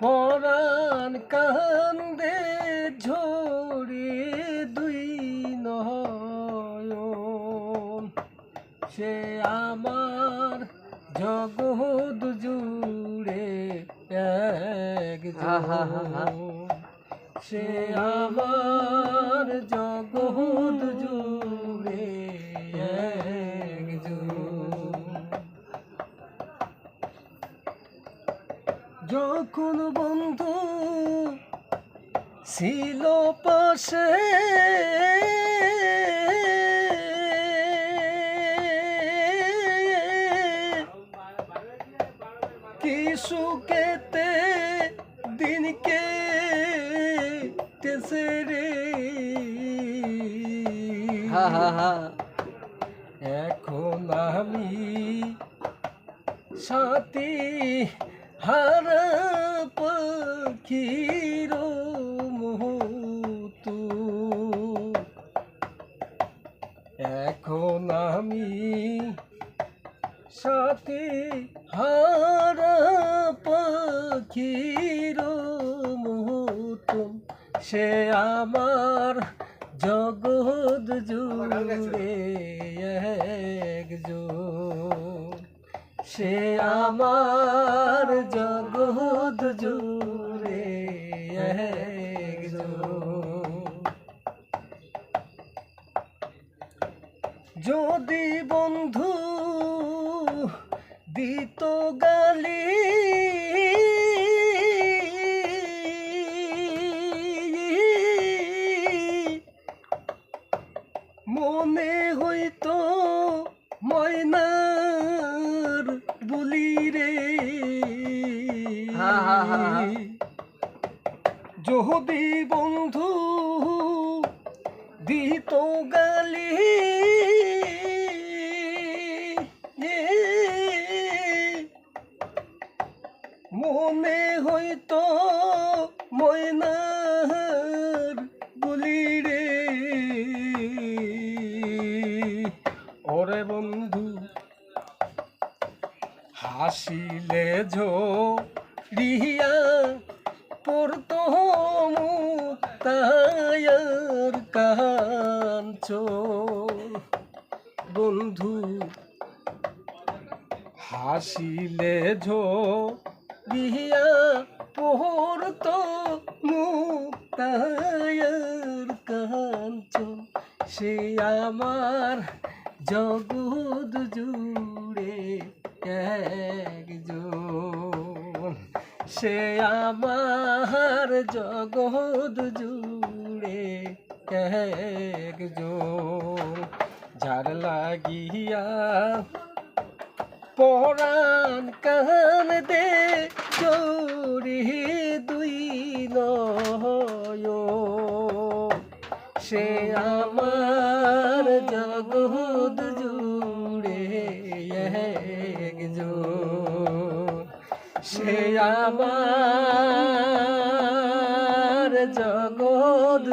পরাণ কান্দে ঝরে দুই নয়ন। সে আমার জগৎ জুড়ে এক। সে আমার জগৎ যখন বন্ধু ছিল পাশে সুখেতে দিনকে তেসে রে। হা হা হা। এখন আমি সাথী হারা পাখির মুহূর্ত। এখন আমি সাথী হারা পাখির মুহূর্ত। সে আমার জগৎ জুড়ে একজন সে আমার জগৎ জুড়ে যদি বন্ধু দিত গালি মনে হইতো ময়নার বলি রে। যদি বন্ধু দিত গালি। মনে হইতো ময়নার বলি রে ওরে বন্ধু হাসিলে ঝো রিয়া পড়তো মুক্তায়ার কাঞ্চ বন্ধু, হাসিলে ঝো রিয়া পড়তো মুক্তায়ার কাঞ্চ সে আমার জগৎ জুড়ে একজন। সে আমার জগৎ জুড়ে একজন। যার লাগিয়া পরাণ কান দে চোরি দুই নয়। সে আমার জগৎ জুড়ে সে আমার জগৎ